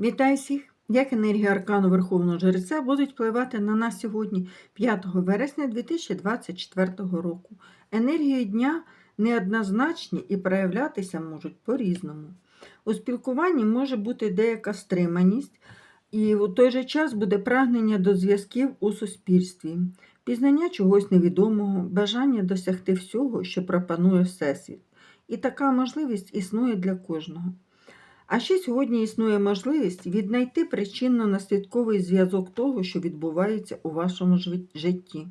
Вітаю всіх! Як енергії аркану Верховного Жреця будуть впливати на нас сьогодні, 5 вересня 2024 року. Енергії дня неоднозначні і проявлятися можуть по-різному. У спілкуванні може бути деяка стриманість, і у той же час буде прагнення до зв'язків у суспільстві, пізнання чогось невідомого, бажання досягти всього, що пропонує Всесвіт. І така можливість існує для кожного. А ще сьогодні існує можливість віднайти причинно-наслідковий зв'язок того, що відбувається у вашому житті.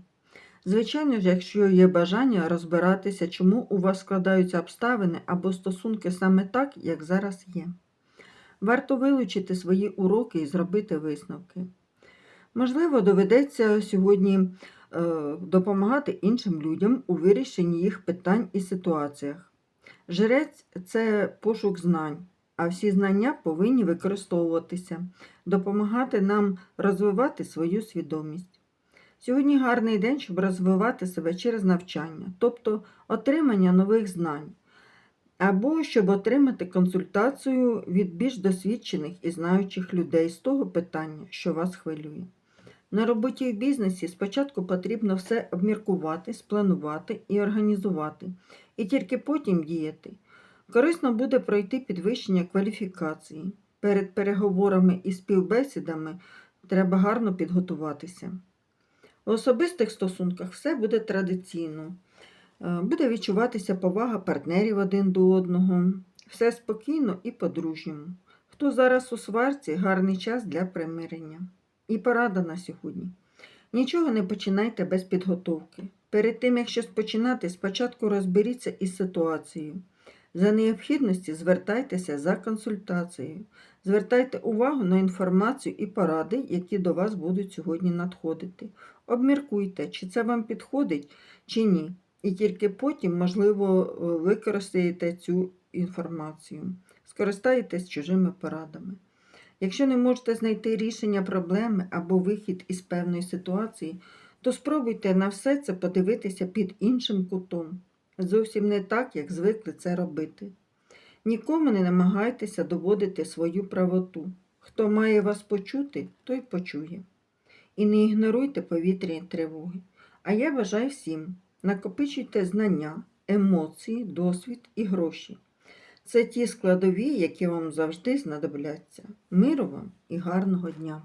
Звичайно ж, якщо є бажання розбиратися, чому у вас складаються обставини або стосунки саме так, як зараз є. Варто вилучити свої уроки і зробити висновки. Можливо, доведеться сьогодні е, допомагати іншим людям у вирішенні їх питань і ситуаціях. Жрець це пошук знань, а всі знання повинні використовуватися, допомагати нам розвивати свою свідомість. Сьогодні гарний день, щоб розвивати себе через навчання, тобто отримання нових знань, або щоб отримати консультацію від більш досвідчених і знаючих людей з того питання, що вас хвилює. На роботі в бізнесі спочатку потрібно все обміркувати, спланувати і організувати, і тільки потім діяти. Корисно буде пройти підвищення кваліфікації. Перед переговорами і співбесідами треба гарно підготуватися. У особистих стосунках все буде традиційно. Е, Буде відчуватися повага партнерів один до одного. Все спокійно і по-дружньому. Хто зараз у сварці, гарний час для примирення. І порада на сьогодні. Нічого не починайте без підготовки. Перед тим, як щось починати, спочатку розберіться із ситуацією. За необхідності звертайтеся за консультацією. Звертайте увагу на інформацію і поради, які до вас будуть сьогодні надходити. Обміркуйте, чи це вам підходить, чи ні. І тільки потім, можливо, використаєте цю інформацію, скористаєтесь чужими порадами. Якщо не можете знайти рішення проблеми або вихід із певної ситуації, то спробуйте на все це подивитися під іншим кутом. Зовсім не так, як звикли це робити. Нікому не намагайтеся доводити свою правоту. Хто має вас почути, той почує. І не ігноруйте повітряні тривоги. А я бажаю всім накопичуйте знання, емоції, досвід і гроші. Це ті складові, які вам завжди знадобляться. Миру вам і гарного дня!